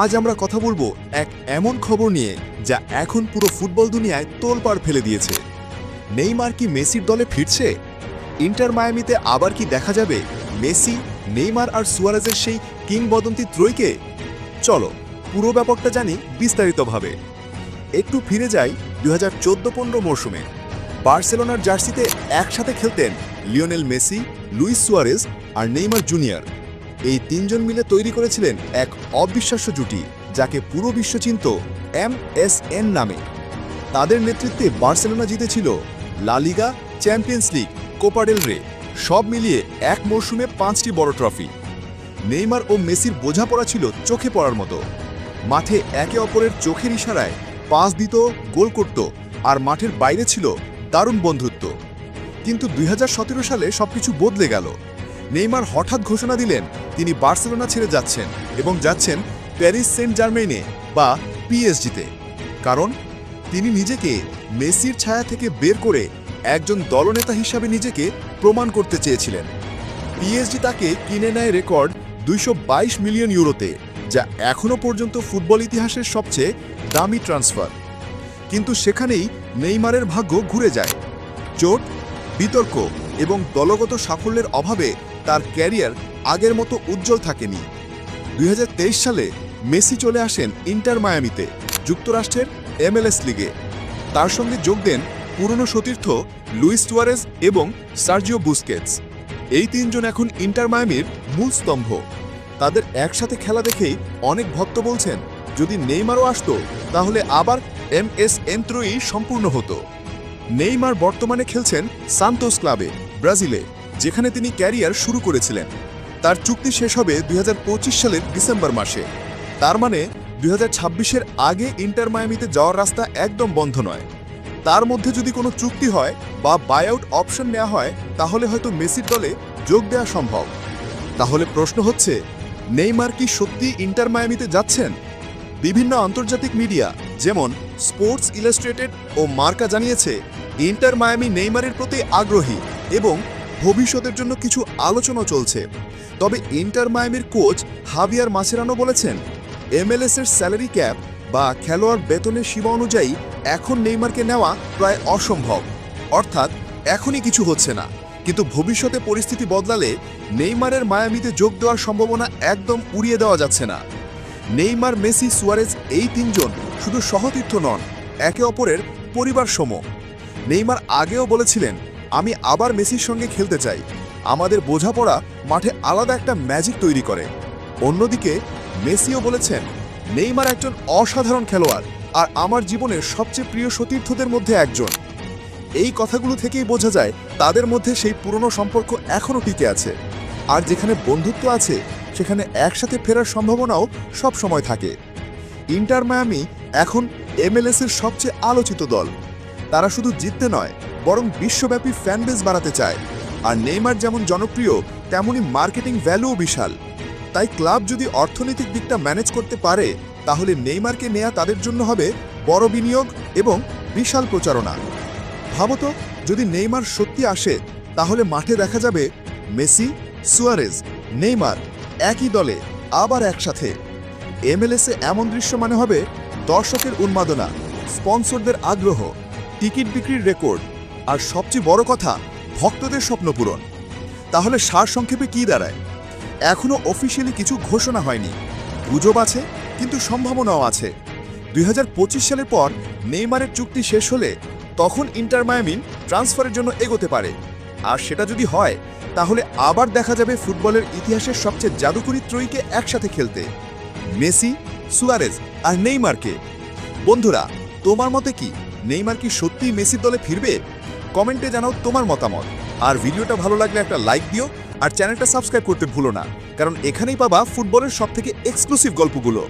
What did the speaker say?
আজ আমরা কথা বলব এক এমন খবর নিয়ে যা এখন পুরো ফুটবল দুনিয়ায় তোলপাড় ফেলে দিয়েছে। নেইমার কি মেসির দলে ফিরছে? ইন্টার মায়ামিতে আবার কি দেখা যাবে? মেসি, নেইমার আর সুয়ারেজের সেই কিংবদন্তি ত্রয়কে? চলো, পুরো ব্যাপারটা জানি বিস্তারিতভাবে। একটু ফিরে যাই দু হাজার চোদ্দ পনেরো মরশুমে। বার্সেলোনার জার্সিতে একসাথে খেলতেন লিওনেল মেসি, লুইস সুয়ারেজ আর নেইমার জুনিয়র। এই তিনজন মিলে তৈরি করেছিলেন এক অবিশ্বাস্য জুটি, যাকে পুরো বিশ্ব চিনত এম এস এন নামে। তাদের নেতৃত্বে বার্সেলোনা জিতেছিল লা লিগা, চ্যাম্পিয়ন্স লিগ কোপাডেল রে, সব মিলিয়ে এক মরশুমে পাঁচটি বড় ট্রফি। নেইমার ও মেসির বোঝাপড়া ছিল চোখে পড়ার মতো। মাঠে একে অপরের চোখের ইশারায় পাস দিত, গোল করত আর মাঠের বাইরে ছিল দারুণ বন্ধুত্ব। কিন্তু দুই হাজার সতেরো সালে সবকিছু বদলে গেল। নেইমার হঠাৎ ঘোষণা দিলেন তিনি বার্সেলোনা ছেড়ে যাচ্ছেন এবং যাচ্ছেন প্যারিস সেন্ট জার্মেইনে বা পিএসজিতে কারণ তিনি নিজেকে মেসির ছায়া থেকে বের করে একজন দলনেতা হিসাবে নিজেকে প্রমাণ করতে চেয়েছিলেন। পিএসজি তাকে কিনে নেয় রেকর্ড দুইশো বাইশ মিলিয়ন ইউরোতে, যা এখনও পর্যন্ত ফুটবল ইতিহাসের সবচেয়ে দামি ট্রান্সফার। কিন্তু সেখানেই নেইমারের ভাগ্য ঘুরে যায়। চোট, বিতর্ক এবং দলগত সাফল্যের অভাবে তার ক্যারিয়ার আগের মতো উজ্জ্বল থাকেনি। দুই হাজার তেইশ সালে মেসি চলে আসেন ইন্টার মায়ামিতে, যুক্তরাষ্ট্রের এমএলএস লিগে। তার সঙ্গে যোগ দেন পুরনো সতীর্থ লুইস টুয়ারেস এবং সার্জিও বুস্কেটস। এই তিনজন এখন ইন্টার মায়ামির মূল স্তম্ভ। তাদের একসাথে খেলা দেখেই অনেক ভক্ত বলছেন, যদি নেইমারও আসতো, তাহলে আবার এম এস এন্ত্রয়ী সম্পূর্ণ হতো। নেইমার বর্তমানে খেলছেন সান্তোস ক্লাবে। ব্রাজিলে, যেখানে তিনি ক্যারিয়ার শুরু করেছিলেন। তার চুক্তি শেষ হবে দুই হাজার পঁচিশ সালের ডিসেম্বর মাসে। তার মানে দুই এর আগে ইন্টার মায়ামিতে যাওয়ার রাস্তা একদম বন্ধ নয়। তার মধ্যে যদি কোনো চুক্তি হয় বা বায়আউট অপশন নেওয়া হয়, তাহলে হয়তো মেসির দলে যোগ দেওয়া সম্ভব। তাহলে প্রশ্ন হচ্ছে, নেইমার কি সত্যি ইন্টার মায়ামিতে যাচ্ছেন? বিভিন্ন আন্তর্জাতিক মিডিয়া, যেমন স্পোর্টস ইলাস্ট্রেটেড ও মার্কা জানিয়েছে, ইন্টার মায়ামি নেইমারের প্রতি আগ্রহী। এবং ভবিষ্যতের জন্য কিছু আলোচনা চলছে। তবে ইন্টার মায়ামির কোচ হাবিয়ার মাসেরানো বলেছেন এমএলএস এর স্যালারি ক্যাপ বা খেলোয়াড় বেতনের সীমা অনুযায়ী এখন নেইমারকে নেওয়া প্রায় অসম্ভব। অর্থাৎ এখনই কিছু হচ্ছে না। কিন্তু ভবিষ্যতে পরিস্থিতি বদলালে নেইমারের মায়ামিতে যোগ দেওয়ার সম্ভাবনা একদম উড়িয়ে দেওয়া যাচ্ছে না। নেইমার, মেসি, সুয়ারেজ এই তিনজন শুধু সহতীর্থ নন, একে অপরের পরিবার সম নেইমার আগেও বলেছিলেন আমি আবার মেসির সঙ্গে খেলতে চাই। আমাদের বোঝাপড়া মাঠে আলাদা একটা ম্যাজিক তৈরি করে। অন্যদিকে, মেসিও বলেছেন, নেইমার একজন অসাধারণ খেলোয়াড় আর আমার জীবনের সবচেয়ে প্রিয় সতীর্থদের মধ্যে একজন। এই কথাগুলো থেকেই বোঝা যায়, তাদের মধ্যে সেই পুরনো সম্পর্ক এখনও টিকে আছে। আর যেখানে বন্ধুত্ব আছে, সেখানে একসাথে ফেরার সম্ভাবনাও সব সময় থাকে। ইন্টার মায়ামি এখন এমএলএস এর সবচেয়ে আলোচিত দল। তারা শুধু জিততে নয় বরং বিশ্বব্যাপী ফ্যানবেস বাড়াতে চায়। আর নেইমার যেমন জনপ্রিয় তেমনই মার্কেটিং ভ্যালুও বিশাল। তাই ক্লাব যদি অর্থনৈতিক দিকটা ম্যানেজ করতে পারে, তাহলে নেইমারকে নেয়া তাদের জন্য হবে বড় বিনিয়োগ এবং বিশাল প্রচারণা। ভাবত যদি নেইমার সত্যি আসে, তাহলে মাঠে দেখা যাবে মেসি, সুয়ারেজ, নেইমার একই দলে, আবার একসাথে। এমএলএসে এমন দৃশ্য মানে হবে দর্শকের উন্মাদনা, স্পন্সরদের আগ্রহ, টিকিট বিক্রির রেকর্ড আর সবচেয়ে বড় কথা, ভক্তদের স্বপ্ন পূরণ। তাহলে সারসংক্ষেপে কি দাঁড়ায়? এখনও অফিসিয়ালি কিছু ঘোষণা হয়নি। গুজব আছে, কিন্তু সম্ভাবনাও আছে। দু হাজার পঁচিশ সালের পর নেইমারের চুক্তি শেষ হলে তখন ইন্টার মায়ামিন ট্রান্সফারের জন্য এগোতে পারে। আর সেটা যদি হয়, তাহলে আবার দেখা যাবে ফুটবলের ইতিহাসের সবচেয়ে জাদুকরী ত্রয়ীকে একসাথে খেলতে। মেসি, সুয়ারেজ আর নেইমারকে। বন্ধুরা, তোমার মতে কি? নেইমার কি সত্যিই মেসির দলে ফিরবে? কমেন্টে জানাও তোমার মতামত। আর ভিডিওটা ভালো লাগলে একটা লাইক দিও, আর চ্যানেলটা সাবস্ক্রাইব করতে ভুলো না, কারণ এখানেই পাবা ফুটবলের সবথেকে এক্সক্লুসিভ গল্পগুলো।